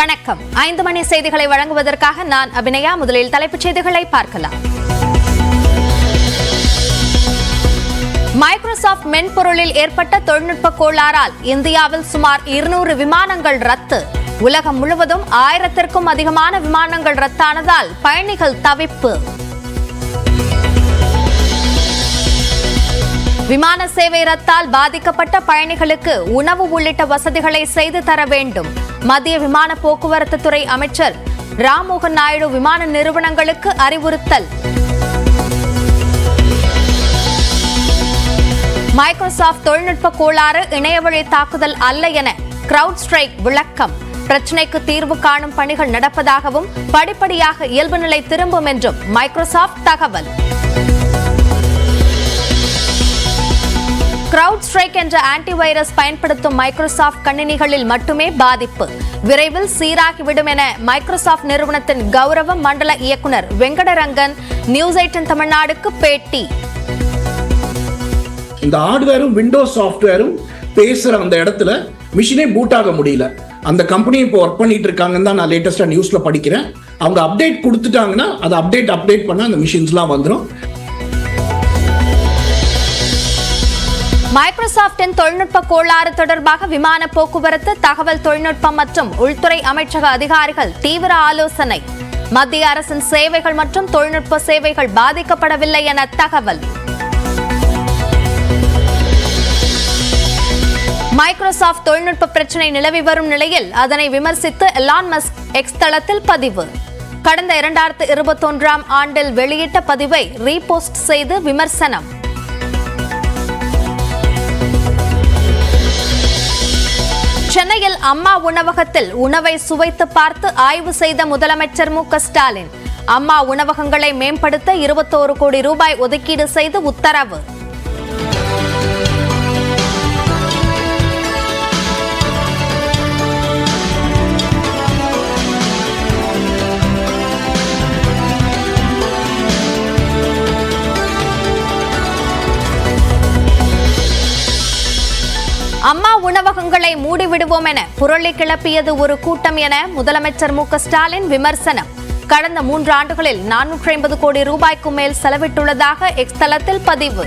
வணக்கம். ஐந்து மணி செய்திகளை வழங்குவதற்காக நான் அபிநயா. முதலில் தலைப்புச் செய்திகளை பார்க்கலாம். மைக்ரோசாஃப்ட் மென்பொருளில் ஏற்பட்ட தொழில்நுட்ப கோளாறால் இந்தியாவில் சுமார் இருநூறு விமானங்கள் ரத்து. உலகம் முழுவதும் ஆயிரத்திற்கும் அதிகமான விமானங்கள் ரத்தானதால் பயணிகள் தவிப்பு. விமான சேவை ரத்தால் பாதிக்கப்பட்ட பயணிகளுக்கு உணவு உள்ளிட்ட வசதிகளை செய்து தர வேண்டும். மத்திய விமான போக்குவரத்து துறை அமைச்சர் ராம்மோகன் நாயுடு விமான நிறுவனங்களுக்கு அறிவுறுத்தல். மைக்ரோசாஃப்ட் தொழில்நுட்ப கோளாறு இணையவழி தாக்குதல் அல்ல என கிரவுட் ஸ்ட்ரைக் விளக்கம். பிரச்சினைக்கு தீர்வு காணும் பணிகள் நடப்பதாகவும் படிப்படியாக இயல்பு நிலை திரும்பும் என்றும் மைக்ரோசாஃப்ட் தகவல். கிரவுட் ஸ்ட்ரைக் என்ற ஆன்டிவைரஸ் பயன்படுத்தும் மைக்ரோசாஃப்ட் கணினிகளில் மட்டுமே பாதிப்பு. விரைவில் சீராகிவிடும் என மைக்ரோசாஃப்ட் நிறுவனத்தின் கௌரவ மண்டல இயக்குனர் வெங்கடரங்கன் நியூஸ் எயிட்டின் தமிழ்நாடுக்கு பேட்டி. இந்த ஹார்ட்வேரும் விண்டோஸ் சாஃப்ட்வேரும் பேசுற அந்த இடத்துல மிஷினே பூட் ஆக முடியல. அந்த கம்பெனி இப்போ ஒர்க் பண்ணிட்டு இருக்காங்கன்னு தான் நான் லேட்டஸ்டா நியூஸ்ல படிக்கிறேன். அவங்க அப்டேட் கொடுத்துட்டாங்கன்னா அதை அப்டேட் அப்டேட் பண்ண அந்த மிஷின்ஸ்லாம் வந்துடும் மைக்ரோசாப்டின் தொழில்நுட்ப கோளாறு தொடர்பாக விமான போக்குவரத்து தகவல் தொழில்நுட்பம் மற்றும் உள்துறை அமைச்சக அதிகாரிகள் தீவிர ஆலோசனை. மத்திய அரசின் சேவைகள் மற்றும் தொழில்நுட்ப சேவைகள் பாதிக்கப்படவில்லை என தகவல். மைக்ரோசாஃப்ட் தொழில்நுட்ப பிரச்சினை நிலவி வரும் நிலையில் அதனை விமர்சித்து எலான் மஸ்க் எக்ஸ் தளத்தில் பதிவு. கடந்த இரண்டாயிரத்து இருபத்தொன்றாம் ஆண்டில் வெளியிட்ட பதிவை ரீபோஸ்ட் செய்து விமர்சனம். அம்மா உணவகத்தில் உணவை சுவைத்து பார்த்து ஆய்வு செய்த முதலமைச்சர் மு க ஸ்டாலின். அம்மா உணவகங்களை மேம்படுத்த இருபத்தோரு கோடி ரூபாய் ஒதுக்கீடு செய்து உத்தரவு. அம்மா உணவகங்களை மூடிவிடுவோம் என புரளி கிளப்பியது ஒரு கூட்டம் என முதலமைச்சர் மு ஸ்டாலின் விமர்சனம். கடந்த மூன்று ஆண்டுகளில் நானூற்றி ஐம்பது கோடி ரூபாய்க்கு மேல் செலவிட்டுள்ளதாக எக்ஸ் தளத்தில் பதிவு.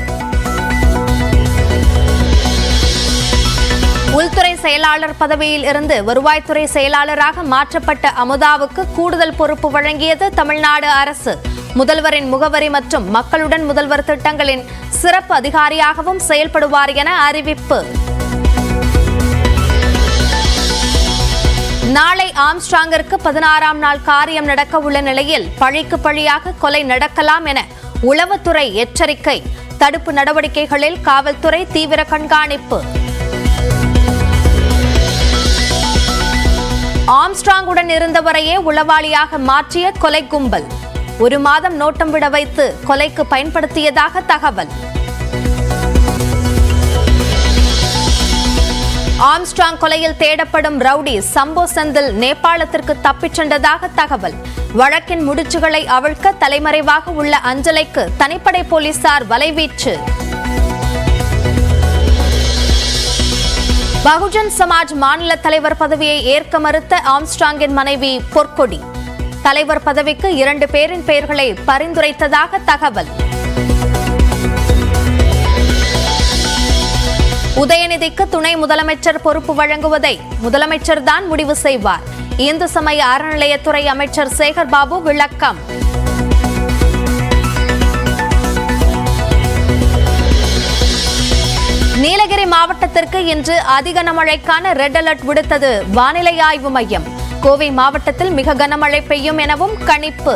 உள்துறை செயலாளர் பதவியில் இருந்து வருவாய்த்துறை செயலாளராக மாற்றப்பட்ட அமுதாவுக்கு கூடுதல் பொறுப்பு வழங்கியது தமிழ்நாடு அரசு. முதல்வரின் முகவரி மற்றும் மக்களுடன் முதல்வர் திட்டங்களின் சிறப்பு அதிகாரியாகவும் செயல்படுவார் என அறிவிப்பு. நாளை ஆம்ஸ்ட்ராங்கிற்கு பதினாறாம் நாள் காரியம் நடக்க உள்ள நிலையில் பழிக்கு பழியாக கொலை நடக்கலாம் என உளவுத்துறை எச்சரிக்கை. தடுப்பு நடவடிக்கைகளில் காவல்துறை தீவிர கண்காணிப்பு. ஆம்ஸ்ட்ராங்குடன் இருந்தவரையே உளவாளியாக மாற்றிய கொலை கும்பல். ஒரு மாதம் நோட்டம் விட வைத்து கொலைக்கு பயன்படுத்தியதாக தகவல். ஆம்ஸ்ட்ராங் கொலையில் தேடப்படும் ரவுடி சம்போ செந்தில் நேபாளத்திற்கு தப்பிச் சென்றதாக தகவல். வழக்கின் முடிச்சுகளை அவிழ்க்க தலைமறைவாக உள்ள அஞ்சலைக்கு தனிப்படை போலீசார் வலைவீச்சு. பகுஜன் சமாஜ் மாநில தலைவர் பதவியை ஏற்க மறுத்த ஆம்ஸ்ட்ராங்கின் மனைவி பொற்கொடி. தலைவர் பதவிக்கு இரண்டு பேரின் பெயர்களை பரிந்துரைத்ததாக தகவல். உதயநிதிக்கு துணை முதலமைச்சர் பொறுப்பு வழங்குவதை முதலமைச்சர் தான் முடிவு செய்வார். இந்து சமய அறநிலையத்துறை அமைச்சர் சேகர் பாபு விளக்கம். நீலகிரி மாவட்டத்திற்கு இன்று அதிக கனமழைக்கான ரெட் அலர்ட் விடுத்தது வானிலை ஆய்வு மையம். கோவை மாவட்டத்தில் மிக கனமழை பெய்யும் எனவும் கணிப்பு.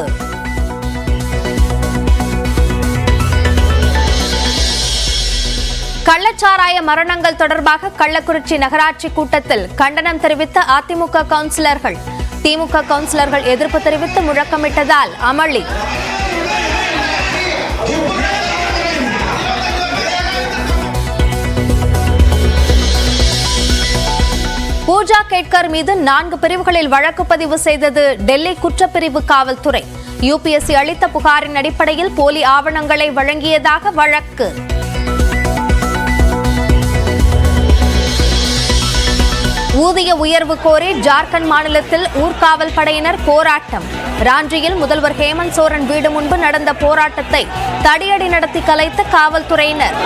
கள்ளச்சாராய மரணங்கள் தொடர்பாக கள்ளக்குறிச்சி நகராட்சி கூட்டத்தில் கண்டனம் தெரிவித்த அதிமுக கவுன்சிலர்கள். திமுக கவுன்சிலர்கள் எதிர்ப்பு தெரிவித்து முழக்கமிட்டதால் அமளி. பூஜா கேட்கர் மீது நான்கு பிரிவுகளில் வழக்கு பதிவு செய்தது டெல்லி குற்றப்பிரிவு காவல்துறை. யுபிஎஸ்சி அளித்த புகாரின் அடிப்படையில் போலி ஆவணங்களை வழங்கியதாக வழக்கு. ஊதிய உயர்வு கோரி ஜார்க்கண்ட் மாநிலத்தில் ஊர்காவல் படையினர் போராட்டம். ராஞ்சியில் முதல்வர் ஹேமந்த் சோரன் வீடு முன்பு நடந்த போராட்டத்தை தடியடி நடத்தி கலைத்த காவல்துறையினர்.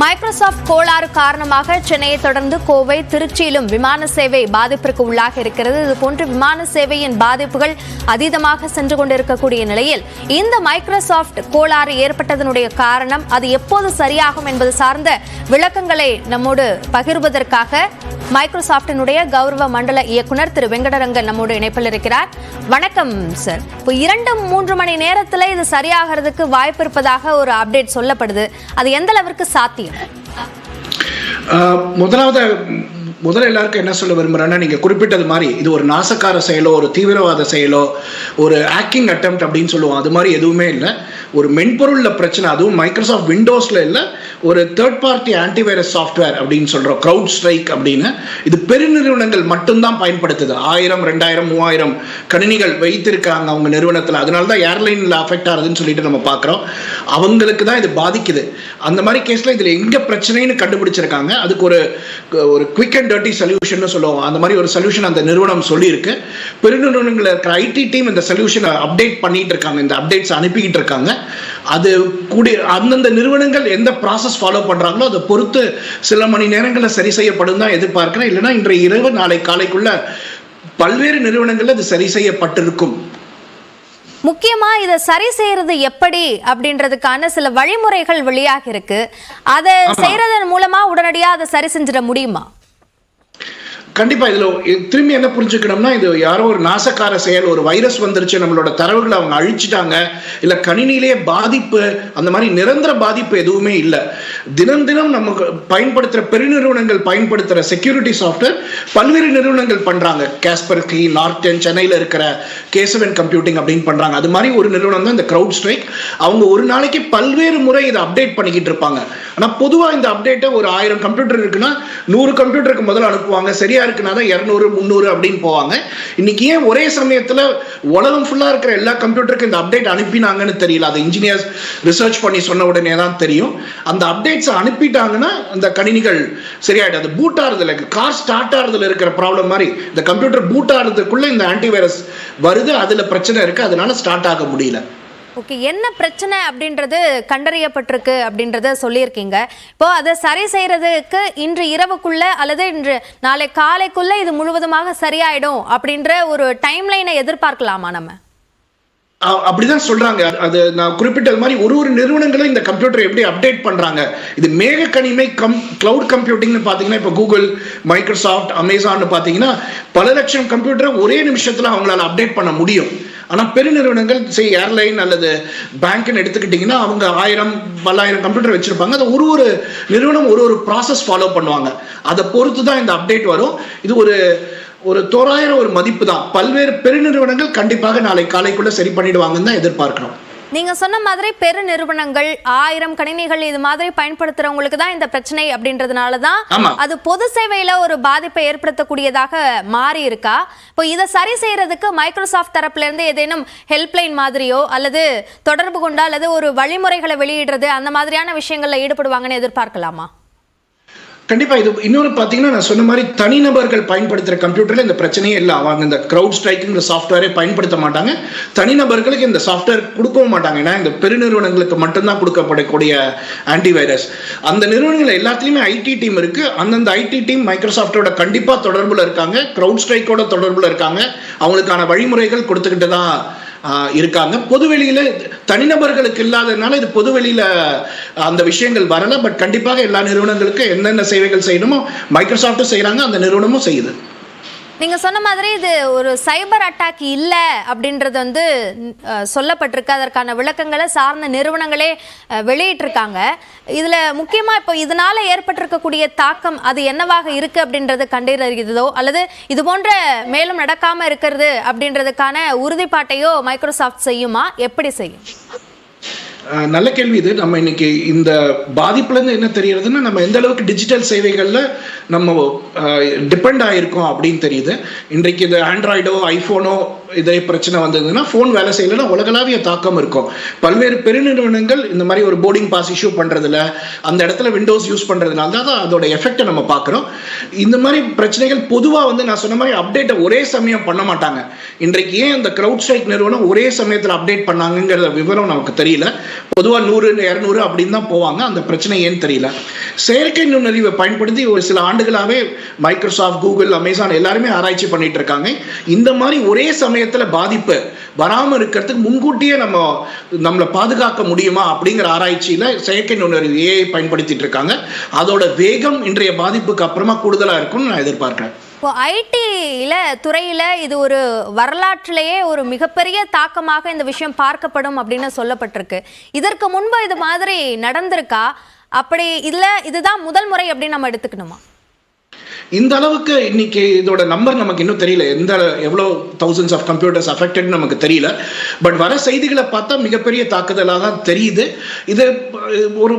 மைக்ரோசாஃப்ட் கோளாறு காரணமாக சென்னையை தொடர்ந்து கோவை திருச்சியிலும் விமான சேவை பாதிப்பிற்கு உள்ளாக இருக்கிறது. இதுபோன்று விமான சேவையின் பாதிப்புகள் அதீதமாக சென்று கொண்டிருக்கக்கூடிய நிலையில் இந்த மைக்ரோசாஃப்ட் கோளாறு ஏற்பட்டதனுடைய காரணம் அது எப்போது சரியாகும் என்பது சார்ந்த விளக்கங்களை நம்மோடு பகிர்வதற்காக மைக்ரோசாப்டினுடைய கௌரவ மண்டல இயக்குனர் திரு வெங்கடரங்கன் நம்மோடு இணைப்பில் இருக்கிறார். வணக்கம் சார் இப்போ இரண்டு மூன்று மணி நேரத்தில் இது சரியாகிறதுக்கு வாய்ப்பு இருப்பதாக ஒரு அப்டேட் சொல்லப்படுது. அது எந்த அளவிற்கு சாத்தியம்? முதலாவது முதல்ல எல்லாருக்கும் என்ன சொல்ல விரும்புகிறேன்னா நீங்கள் குறிப்பிட்டது மாதிரி இது ஒரு நாசக்கார செயலோ ஒரு தீவிரவாத செயலோ ஒரு ஹேக்கிங் அட்டம் அப்படின்னு சொல்லுவோம். அது மாதிரி எதுவுமே இல்லை. ஒரு மென்பொருளில் பிரச்சனை அதுவும் மைக்ரோசாஃப்ட் விண்டோஸில் இல்லை ஒரு தேர்ட் பார்ட்டி ஆன்டிவைரஸ் சாஃப்ட்வேர் அப்படின்னு சொல்கிறோம் க்ரௌட் ஸ்ட்ரைக் அப்படின்னு. இது பெருநிறுவனங்கள் மட்டும்தான் பயன்படுத்துது. ஆயிரம் ரெண்டாயிரம் மூவாயிரம் கணினிகள் வைத்திருக்காங்க அவங்க நிறுவனத்தில். அதனால தான் ஏர்லைனில் அஃபெக்ட் ஆகுதுன்னு சொல்லிட்டு நம்ம பார்க்குறோம் அவங்களுக்கு தான் இது பாதிக்குது. அந்த மாதிரி கேஸில் இதில் எங்கே பிரச்சனைன்னு கண்டுபிடிச்சிருக்காங்க. அதுக்கு ஒரு ஒரு குவிக் அண்ட் டர்ட்டி சொல்யூஷன் சொல்லுவோம் அந்த மாதிரி ஒரு சொல்யூஷன் அந்த நிறுவனம் சொல்லியிருக்கு. பெருநிறுவனங்கள் இருக்கிற ஐடி டீம் இந்த சொல்யூஷனை அப்டேட் பண்ணிட்டு இருக்காங்க. இந்த அப்டேட்ஸ் அனுப்பிக்கிட்டு இருக்காங்க. அது கூடிய அந்தந்த நிறுவனங்கள் எந்த ப்ராசஸ் ஃபாலோ பண்ணுறாங்களோ அதை பொறுத்து சில மணி நேரங்களில் சரி செய்யப்படும் தான் எதிர்பார்க்கிறேன். இல்லைன்னா இன்றைய இரவு நாளை காலைக்குள்ள பல்வேறு நிறுவனங்களில் இது சரி செய்யப்பட்டிருக்கும். முக்கியமா இதை சரி செய்யறது எப்படி அப்படின்றதுக்கான சில வழிமுறைகள் வெளியாக இருக்கு அதை செய்யறதன் மூலமா உடனடியா அதை சரி செஞ்சிட முடியுமா? கண்டிப்பா இதுல திரும்பி என்ன புரிஞ்சுக்கணும்னா இது யாரோ ஒரு நாசக்கார செயல் ஒரு வைரஸ் வந்துருச்சு நம்மளோட தரவுகளை அவங்க அழிச்சிட்டாங்க இல்ல கணினியிலேயே பாதிப்பு அந்த மாதிரி நிரந்தர பாதிப்பு எதுவுமே இல்லை. தினம் தினம் நமக்கு பயன்படுத்துற பெருநிறுவனங்கள் பயன்படுத்துற செக்யூரிட்டி சாஃப்ட்வேர் பல்வேறு நிறுவனங்கள் பண்றாங்க. காஸ்பர்கி நார்டன் சென்னையில இருக்கிற கேசவன் கம்ப்யூட்டிங் அப்படின்னு பண்றாங்க. அது மாதிரி ஒரு நிறுவனம் தான் இந்த க்ரௌட் ஸ்ட்ரைக் அவங்க ஒரு நாளைக்கு பல்வேறு முறை இதை அப்டேட் பண்ணிக்கிட்டு இருப்பாங்க. ஆனா பொதுவா இந்த அப்டேட்டை ஒரு ஆயிரம் கம்ப்யூட்டர் இருக்குன்னா நூறு கம்ப்யூட்டருக்கு முதல்ல அனுப்புவாங்க. சரியா இருக்குன்னா தான் இரநூறு முந்நூறு அப்படின்னு போவாங்க. இன்னைக்கு ஏன் ஒரே சமயத்தில் உலகம் ஃபுல்லாக இருக்கிற எல்லா கம்ப்யூட்டருக்கும் இந்த அப்டேட் அனுப்பினாங்கன்னு தெரியல. அது இன்ஜினியர்ஸ் ரிசர்ச் பண்ணி சொன்ன உடனே தான் தெரியும். அந்த அப்டேட்ஸ் அனுப்பிட்டாங்கன்னா அந்த கணினிகள் சரியாயிடும். அது பூட் ஆறதுல கார் ஸ்டார்ட் ஆறதுல இருக்கிற ப்ராப்ளம் மாதிரி இந்த கம்ப்யூட்டர் பூட் ஆறதுக்குள்ள இந்த ஆன்டிவைரஸ் வருது அதில் பிரச்சனை இருக்கு. அதனால ஸ்டார்ட் ஆக முடியல. ஓகே என்ன பிரச்சனை அப்படின்றது கண்டறியப்பட்டிருக்கு அப்படின்றத சொல்லியிருக்கீங்க. இப்போ அதை சரி செய்யறதுக்கு இன்று இரவுக்குள்ள அல்லது இன்று நாளை காலைக்குள்ள இது முழுவதுமாக சரியாயிடும் அப்படின்ற ஒரு டைம் லைனை எதிர்பார்க்கலாமா நம்ம? அப்படிதான் சொல்றாங்க. அது நான் குறிப்பிட்டது மாதிரி ஒரு ஒரு நிறுவனங்களும் இந்த கம்ப்யூட்டர் எப்படி அப்டேட் பண்றாங்க. இது மேக கனிமை கம் கிளவுட் கம்ப்யூட்டிங்னு பாத்தீங்கன்னா இப்போ கூகுள் மைக்ரோசாஃப்ட் அமேசான் பாத்தீங்கன்னா பல லட்சம் கம்ப்யூட்டரை ஒரே நிமிஷத்துல அவங்களால அப்டேட் பண்ண முடியும். ஆனால் பெருநிறுவனங்கள் சரி ஏர்லைன் அல்லது பேங்க்னு எடுத்துக்கிட்டிங்கன்னா அவங்க ஆயிரம் பல்லாயிரம் கம்ப்யூட்டர் வச்சுருப்பாங்க. அதை ஒரு ஒரு நிறுவனம் ஒரு ஒரு ப்ராசஸ் ஃபாலோ பண்ணுவாங்க. அதை பொறுத்து தான் இந்த அப்டேட் வரும். இது ஒரு ஒரு தோராயிரம் ஒரு மதிப்பு தான். பல்வேறு பெருநிறுவனங்கள் கண்டிப்பாக நாளை காலைக்குள்ளே சரி பண்ணிடுவாங்கன்னு தான் எதிர்பார்க்கிறோம். நீங்க சொன்ன மாதிரி பெரு நிறுவனங்கள் ஆயிரம் கணினிகள் இது மாதிரி பயன்படுத்துறவங்களுக்கு தான் இந்த பிரச்சனை அப்படின்றதுனால தான். அது பொது சேவையில ஒரு பாதிப்பை ஏற்படுத்தக்கூடியதாக மாறி இருக்கா இப்போ இதை சரி செய்யறதுக்கு மைக்ரோசாஃப்ட் தரப்புல இருந்து ஏதேனும் ஹெல்ப்லைன் மாதிரியோ அல்லது தொடர்பு கொண்டா அல்லது ஒரு வழிமுறைகளை வெளியிடுறது அந்த மாதிரியான விஷயங்கள்ல ஈடுபடுவாங்கன்னு எதிர்பார்க்கலாமா கண்டிப்பா இது இன்னொரு பாத்தீங்கன்னா நான் சொன்ன மாதிரி தனிநபர்கள் பயன்படுத்துற கம்ப்யூட்டர்ல இந்த பிரச்சனையே இல்லை. அவங்க இந்த க்ரௌட் ஸ்ட்ரைக்குங்கிற சாஃப்ட்வேரே பயன்படுத்த மாட்டாங்க. தனிநபர்களுக்கு இந்த சாஃப்ட்வேர் கொடுக்கவும் மாட்டாங்க. ஏன்னா இந்த பெருநிறுவனங்களுக்கு மட்டும்தான் கொடுக்கப்படக்கூடிய ஆன்டிவைரஸ் அந்த நிறுவனங்கள் எல்லாத்துலயுமே ஐடி டீம் இருக்கு. அந்தந்த ஐடி டீம் மைக்ரோசாஃப்டோட கண்டிப்பா தொடர்புல இருக்காங்க. கிரவுட் ஸ்ட்ரைக்கோட தொடர்புல இருக்காங்க. அவங்களுக்கான வழிமுறைகள் கொடுத்துக்கிட்டு தான் இருக்காங்க. பொதுவெளியில தனிநபர்களுக்கு இல்லாததுனால இது பொதுவெளியில் அந்த விஷயங்கள் வரல. பட் கண்டிப்பாக எல்லா நிறுவனங்களுக்கும் என்னென்ன சேவைகள் செய்யணுமோ மைக்ரோசாஃப்ட்டும் செய்கிறாங்க அந்த நிறுவனமும் செய்யுது. நீங்கள் சொன்ன மாதிரி இது ஒரு சைபர் அட்டாக் இல்லை அப்படின்றது வந்து சொல்லப்பட்டிருக்கு. அதற்கான விளக்கங்களை சார்ந்த நிறுவனங்களே வெளியிட்டிருக்காங்க. இதில் முக்கியமாக இப்போ இதனால ஏற்பட்டிருக்கக்கூடிய தாக்கம் அது என்னவாக இருக்குது அப்படின்றது கண்டறிகிறதோ அல்லது இது போன்ற மேலும் நடக்காமல் இருக்கிறது அப்படின்றதுக்கான உறுதிப்பாட்டையோ மைக்ரோசாஃப்ட் செய்யுமா? எப்படி செய்யும்? நல்ல கேள்வி இது. நம்ம இன்னைக்கு இந்த பாதிப்புலேருந்து என்ன தெரியறதுன்னா நம்ம எந்த அளவுக்கு டிஜிட்டல் சேவைகளில் நம்ம டிபெண்ட் ஆகிருக்கோம் அப்படின்னு தெரியுது. இன்றைக்கு இது ஆண்ட்ராய்டோ ஐஃபோனோ இதே பிரச்சனை வந்ததுன்னா ஃபோன் வேலை செய்யலைன்னா உலகளாவிய தாக்கம் இருக்கும். பல்வேறு பெருநிறுவனங்கள் இந்த மாதிரி ஒரு போர்டிங் பாஸ் இஷ்யூ பண்ணுறதுல அந்த இடத்துல விண்டோஸ் யூஸ் பண்ணுறதுனால தான் அதோட எஃபெக்டை நம்ம பார்க்குறோம். இந்த மாதிரி பிரச்சனைகள் பொதுவாக வந்து நான் சொன்ன மாதிரி அப்டேட்டை ஒரே சமயம் பண்ண மாட்டாங்க. இன்றைக்கு ஏன் அந்த க்ரௌட் ஸ்ட்ரைக் நிறுவனம் ஒரே சமயத்தில் அப்டேட் பண்ணாங்கங்கிற விவரம் நமக்கு தெரியல. பொதுவாக நூறு இரநூறு அப்படின்னு தான் போவாங்க. அந்த பிரச்சனை ஏன்னு தெரியல? செயற்கை நுண்ணறிவை பயன்படுத்தி ஒரு சில ஆண்டுகளாகவே மைக்ரோசாஃப்ட் கூகுள் அமேசான் எல்லாருமே ஆராய்ச்சி பண்ணிட்டு இருக்காங்க. இந்த மாதிரி ஒரே சமயத்தில் பாதிப்பு வராமல் இருக்கிறதுக்கு முன்கூட்டியே நம்ம நம்மளை பாதுகாக்க முடியுமா அப்படிங்கிற ஆராய்ச்சியில் செயற்கை நுண்ணறிவு ஏஐ பயன்படுத்திட்டு இருக்காங்க. அதோட வேகம் இன்றைய பாதிப்புக்கு அப்புறமா கூடுதலாக இருக்கும்னு நான் எதிர்பார்க்குறேன். இப்போ ஐடியில் துறையில் இது ஒரு வரலாற்றிலேயே ஒரு மிகப்பெரிய தாக்கமாக இந்த விஷயம் பார்க்கப்படும் அப்படின்னு சொல்லப்பட்டிருக்கு. இதற்கு முன்பு இது மாதிரி நடந்திருக்கா? அப்படி இதில் இதுதான் முதல் முறை அப்படின்னு நம்ம எடுத்துக்கணுமா? இந்த அளவுக்கு இன்னைக்கு இதோட நம்பர் நமக்கு இன்னும் தெரியல. எந்த எவ்வளோ தௌசண்ட்ஸ் ஆஃப் கம்ப்யூட்டர்ஸ் அஃபெக்டட் நமக்கு தெரியல. பட் வர செய்திகளை பார்த்தா மிகப்பெரிய தாக்குதலாக தான் தெரியுது. இது ஒரு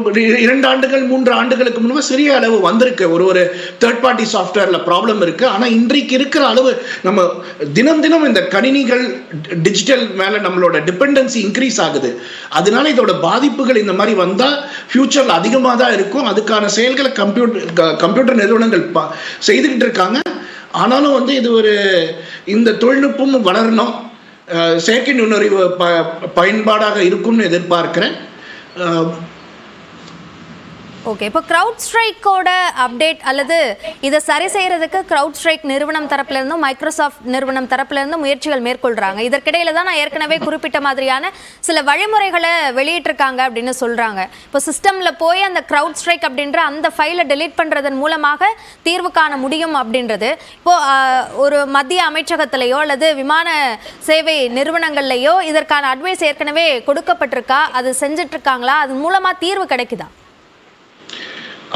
இரண்டு ஆண்டுகள் மூன்று ஆண்டுகளுக்கு முன்பு சிறிய அளவு வந்திருக்கு. ஒரு ஒரு தேர்ட் பார்ட்டி சாஃப்ட்வேர்ல ப்ராப்ளம் இருக்கு. ஆனால் இன்றைக்கு இருக்கிற அளவு நம்ம தினம் தினம் இந்த கணினிகள் டிஜிட்டல் மேல நம்மளோட டிபெண்டன்சி இன்க்ரீஸ் ஆகுது. அதனால இதோட பாதிப்புகள் இந்த மாதிரி வந்தால் ஃபியூச்சரில் அதிகமாக தான் இருக்கும். அதுக்கான செயல்களை கம்ப்யூட்டர் கம்ப்யூட்டர் நிறுவனங்கள் செய்துக்கிட்டு இருக்காங்க. ஆனாலும் வந்து இது ஒரு இந்த தொழில்நுட்பமும் வளரணும். அஹ், செயற்கை நுண்ணறிவு ப பயன்பாடாக இருக்கும்னு எதிர்பார்க்கிறேன். ஓகே இப்போ க்ரௌட் ஸ்ட்ரைக்கோட அப்டேட் அல்லது இதை சரி செய்யறதுக்கு க்ரௌட் ஸ்ட்ரைக் நிறுவனம் தரப்புலேருந்தும் மைக்ரோசாஃப்ட் நிறுவனம் தரப்புலேருந்தும் முயற்சிகள் மேற்கொள்கிறாங்க இதற்கிடையில் தான் நான் ஏற்கனவே குறிப்பிட்ட மாதிரியான சில வழிமுறைகளை வெளியிட்டிருக்காங்க அப்படின்னு சொல்கிறாங்க இப்போ சிஸ்டமில் போய் அந்த க்ரௌட் ஸ்ட்ரைக் அப்படின்ற அந்த ஃபைலை டெலீட் பண்ணுறதன் மூலமாக தீர்வு காண முடியும் அப்படின்றது. இப்போது ஒரு மத்திய அமைச்சகத்திலேயோ அல்லது விமான சேவை நிறுவனங்கள்லையோ இதற்கான அட்வைஸ் ஏற்கனவே கொடுக்கப்பட்டிருக்கா? அது செஞ்சிட்ருக்காங்களா அது மூலமாக தீர்வு கிடைக்குதா?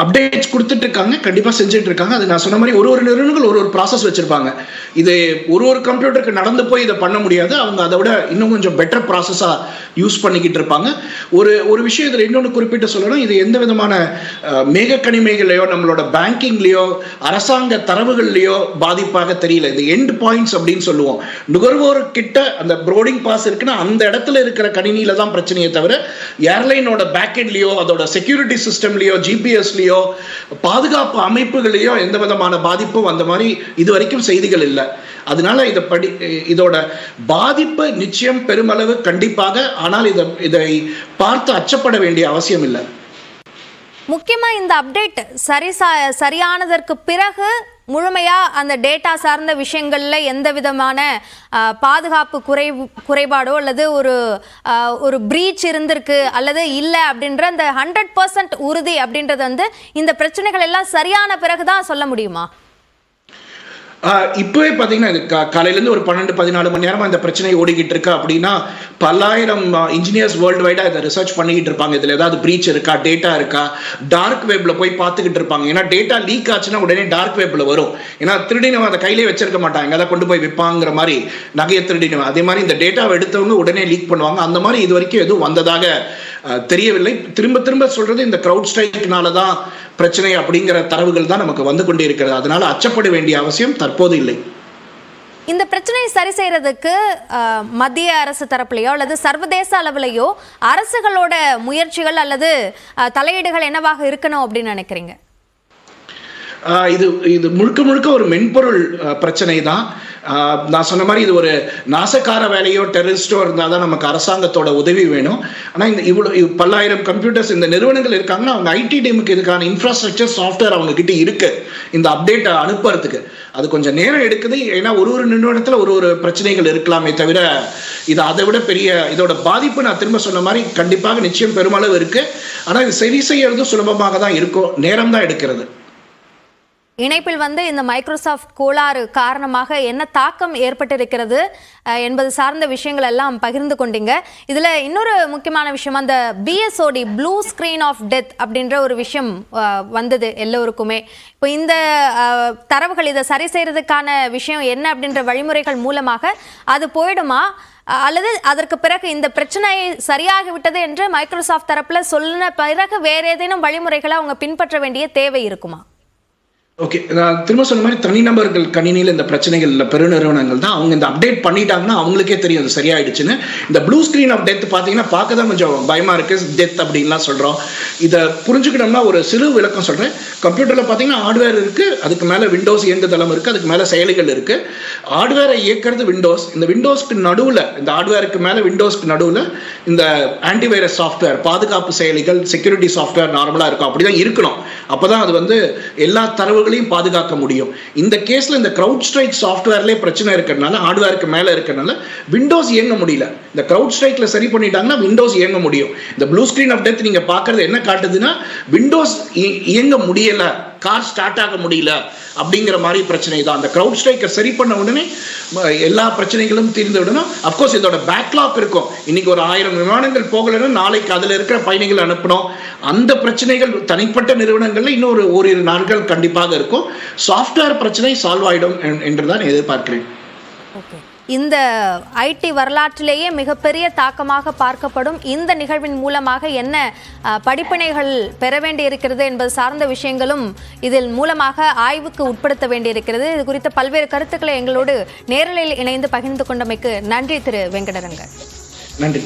அப்டேட்ஸ் கொடுத்துட்டு இருக்காங்க கண்டிப்பாக செஞ்சுட்டு இருக்காங்க அது நான் சொன்ன மாதிரி ஒரு ஒரு நிறுவனங்கள் ஒரு ஒரு ப்ராசஸ் வச்சிருப்பாங்க. இது ஒரு ஒரு கம்ப்யூட்டருக்கு நடந்து போய் இதை பண்ண முடியாது. அவங்க அதை விட இன்னும் கொஞ்சம் பெட்டர் ப்ராசஸாக யூஸ் பண்ணிக்கிட்டு இருப்பாங்க ஒரு ஒரு விஷயம் இதில் இன்னொன்று குறிப்பிட்டு சொல்லணும். இது எந்த விதமான மேக கனிமைகளையோ நம்மளோட பேங்கிங்லேயோ அரசாங்க தரவுகள்லையோ பாதிப்பாக தெரியல. இது எண்ட் பாயிண்ட்ஸ் அப்படின்னு சொல்லுவோம். நுகர்வோர் கிட்ட அந்த ப்ரோடிங் பாஸ் இருக்குன்னா அந்த இடத்துல இருக்கிற கணினியில தான் பிரச்சனையே தவிர ஏர்லைனோட பேக்கெட்லையோ அதோட செக்யூரிட்டி சிஸ்டம்லேயோ ஜிபிஎஸ்லேயோ பாதுகாப்பு அமைப்புகளையோ எந்த விதமான பாதிப்பும் அந்த மாதிரி இது வரைக்கும் செய்திகள் இல்லை. அதனால இதை படி இதோட பாதிப்பு நிச்சயம் பெருமளவு கண்டிப்பாக ஆனால் இதை இதை பார்த்து அச்சப்பட வேண்டிய அவசியம் இல்லை. முக்கியமா இந்த அப்டேட் சரி சரியானதற்கு பிறகு முழுமையாக அந்த டேட்டா சார்ந்த விஷயங்களில் எந்த விதமான பாதுகாப்பு குறை குறைபாடோ அல்லது ஒரு ஒரு ப்ரீச் இருந்திருக்கு அல்லது இல்லை அப்படின்ற அந்த ஹண்ட்ரட் பர்சன்ட் உறுதி அப்படின்றது வந்து இந்த பிரச்சனைகள் எல்லாம் சரியான பிறகு தான் சொல்ல முடியுமா? இப்பவே பார்த்தீங்கன்னா இது காலையிலேருந்து ஒரு பன்னெண்டு பதினாலு மணி நேரமாக இந்த பிரச்சனை ஓடிக்கிட்டு இருக்கா அப்படின்னா பல்லாயிரம் இன்ஜினியர்ஸ் வேர்ல்டு வைடாக இதை ரிசர்ச் பண்ணிக்கிட்டு இருப்பாங்க. இதில் ஏதாவது ப்ரீச் இருக்கா டேட்டா இருக்கா டார்க் வெப்பில் போய் பார்த்துக்கிட்டு இருப்பாங்க. ஏன்னா டேட்டா லீக் ஆச்சுன்னா உடனே டார்க் வெப்பில் வரும். ஏன்னா திருடினவன் அதை கையிலே வச்சிருக்க மாட்டாங்க அதை கொண்டு போய் விற்பாங்கிற மாதிரி நகையை திருடினவன். அதே மாதிரி இந்த டேட்டாவை எடுத்தவங்க உடனே லீக் பண்ணுவாங்க. அந்த மாதிரி இது வரைக்கும் எதுவும் வந்ததாக தெரியவில்லை. திரும்ப திரும்ப சொல்றது இந்த க்ரௌட் ஸ்ட்ரைக்னால தான் பிரச்சனை அப்படிங்கிற தரவுகள் தான் நமக்கு வந்து கொண்டே இருக்கிறது. அதனால அச்சப்பட வேண்டிய அவசியம் தற்போது இல்லை. இந்த பிரச்சனையை சரி செய்யறதுக்கு மத்திய அரசு தரப்புலையோ அல்லது சர்வதேச அளவுலையோ அரசுகளோட முயற்சிகள் அல்லது தலையீடுகள் என்னவாக இருக்கணும் அப்படின்னு நினைக்கிறீங்க? இது இது முழுக்க முழுக்க ஒரு மென்பொருள் பிரச்சனை தான். நான் சொன்ன மாதிரி இது ஒரு நாசக்கார வேலையோ டெரரிஸ்டோ இருந்தால் தான் நமக்கு அரசாங்கத்தோட உதவி வேணும். ஆனால் இந்த இவ்வளோ இவ் பல்லாயிரம் கம்ப்யூட்டர்ஸ் இந்த நிறுவனங்கள் இருக்காங்கன்னா அவங்க ஐடி டீமுக்கு இதுக்கான இன்ஃப்ராஸ்ட்ரக்சர் சாஃப்ட்வேர் அவங்க கிட்ட இருக்கு. இந்த அப்டேட்டை அனுப்புறதுக்கு. அது கொஞ்சம் நேரம் எடுக்குது. ஏன்னா ஒரு ஒரு நிறுவனத்தில் ஒரு ஒரு பிரச்சனைகள் இருக்கலாமே தவிர இது அதை விட பெரிய இதோட பாதிப்பு நான் திரும்ப சொன்ன மாதிரி கண்டிப்பாக நிச்சயம் பெருமளவு இருக்கு. ஆனால் இது சரி செய்யறதும் சுலபமாக தான் இருக்கும். நேரம் தான் எடுக்கிறது. இணைப்பில் வந்து இந்த மைக்ரோசாஃப்ட் கோளாறு காரணமாக என்ன தாக்கம் ஏற்பட்டிருக்கிறது என்பது சார்ந்த விஷயங்கள் எல்லாம் பகிர்ந்து கொண்டீங்க. இதில் இன்னொரு முக்கியமான விஷயம் அந்த BSOD blue screen of death அப்படின்ற ஒரு விஷயம் வந்தது எல்லோருக்குமே. இப்போ இந்த தரவுகள் இதை சரி செய்கிறதுக்கான விஷயம் என்ன அப்படின்ற வழிமுறைகள் மூலமாக அது போயிடுமா? அல்லது அதற்கு பிறகு இந்த பிரச்சனை சரியாகிவிட்டது என்று மைக்ரோசாஃப்ட் தரப்பில் சொன்ன பிறகு வேறு ஏதேனும் வழிமுறைகளை அவங்க பின்பற்ற வேண்டிய தேவை இருக்குமா? ஓகே நான் திரும்ப சொன்ன மாதிரி தனிநபர்கள் கணினியில் இந்த பிரச்சனைகள் இல்லை பெருநிறுவனங்கள் தான். அவங்க இந்த அப்டேட் பண்ணிட்டாங்கன்னா அவங்களுக்கே தெரியும் அது சரியாயிடுச்சுன்னு. இந்த ப்ளூ ஸ்க்ரீன் ஆஃப் டெத் பார்த்தீங்கன்னா பார்க்க தான் கொஞ்சம் பயமாக இருக்குது டெத் அப்படின்லாம் சொல்கிறோம் இதை புரிஞ்சுக்கணும்னா ஒரு சிறு விளக்கம் சொல்கிறேன் கம்ப்யூட்டரில் பார்த்தீங்கன்னா ஹார்ட்வேர் இருக்குது அதுக்கு மேலே விண்டோஸ் இயங்குதளம் இருக்குது அதுக்கு மேலே செயலிகள் இருக்குது ஹார்ட்வேரை இயக்கிறது விண்டோஸ் இந்த விண்டோஸ்க்கு நடுவில் இந்த ஹார்ட்வேருக்கு மேலே விண்டோஸ்க்கு நடுவில் இந்த ஆன்டிவைரஸ் சாஃப்ட்வேர் பாதுகாப்பு செயலிகள் செக்யூரிட்டி சாஃப்ட்வேர் நார்மலாக இருக்கும். அப்படி தான் இருக்கணும். அப்போ தான் அது வந்து எல்லா தரவுகளையும் பாதுகாக்க முடியும். இந்த கேஸில் இந்த க்ரௌட் ஸ்ட்ரைக் சாஃப்ட்வேர்லேயே பிரச்சனை இருக்கிறதுனால ஹார்ட்வேருக்கு மேலே இருக்கிறனால விண்டோஸ் இயங்க முடியல. இந்த க்ரௌட் ஸ்ட்ரைக்கில் சரி பண்ணிட்டாங்கன்னா விண்டோஸ் இயங்க முடியும். இந்த ப்ளூ ஸ்க்ரீன் ஆஃப் டெத் நீங்கள் பார்க்குறது என்ன காட்டுதுன்னா விண்டோஸ் இயங்க முடியலை. கார் ஸ்டார்ட் ஆக முடியல. அப்படிங்கிற மாதிரி பிரச்சனை தான். அந்த க்ரௌட் ஸ்ட்ரைக்கை சரி பண்ண உடனே எல்லா பிரச்சனைகளும் தீர்ந்து விடணும் அஃப்கோர்ஸ் இதோட பேக்லாக் இருக்கும். இன்னைக்கு ஒரு ஆயிரம் விமானங்கள் போகலைன்னா நாளைக்கு அதில் இருக்கிற பயணிகள் அனுப்பணும். அந்த பிரச்சனைகள் தனிப்பட்ட நிறுவனங்கள்ல இன்னொரு ஓரிரு நாட்கள் கண்டிப்பாக இருக்கும். சாஃப்ட்வேர் பிரச்சனை சால்வ் ஆயிடும் என்- என்று தான் எதிர்பார்க்கிறேன். ஓகே இந்த ஐடி வரலாற்றிலேயே மிகப்பெரிய தாக்கமாக பார்க்கப்படும் இந்த நிகழ்வின் மூலமாக என்ன படிப்பினைகள் பெற வேண்டியிருக்கிறது என்பது சார்ந்த விஷயங்களும் இதில் மூலமாக ஆய்வுக்கு உட்படுத்த வேண்டியிருக்கிறது. இது குறித்த பல்வேறு கருத்துக்களை எங்களோடு நேரலையில் இணைந்து பகிர்ந்து கொண்டமைக்கு நன்றி திரு வெங்கடரங்கன். நன்றி.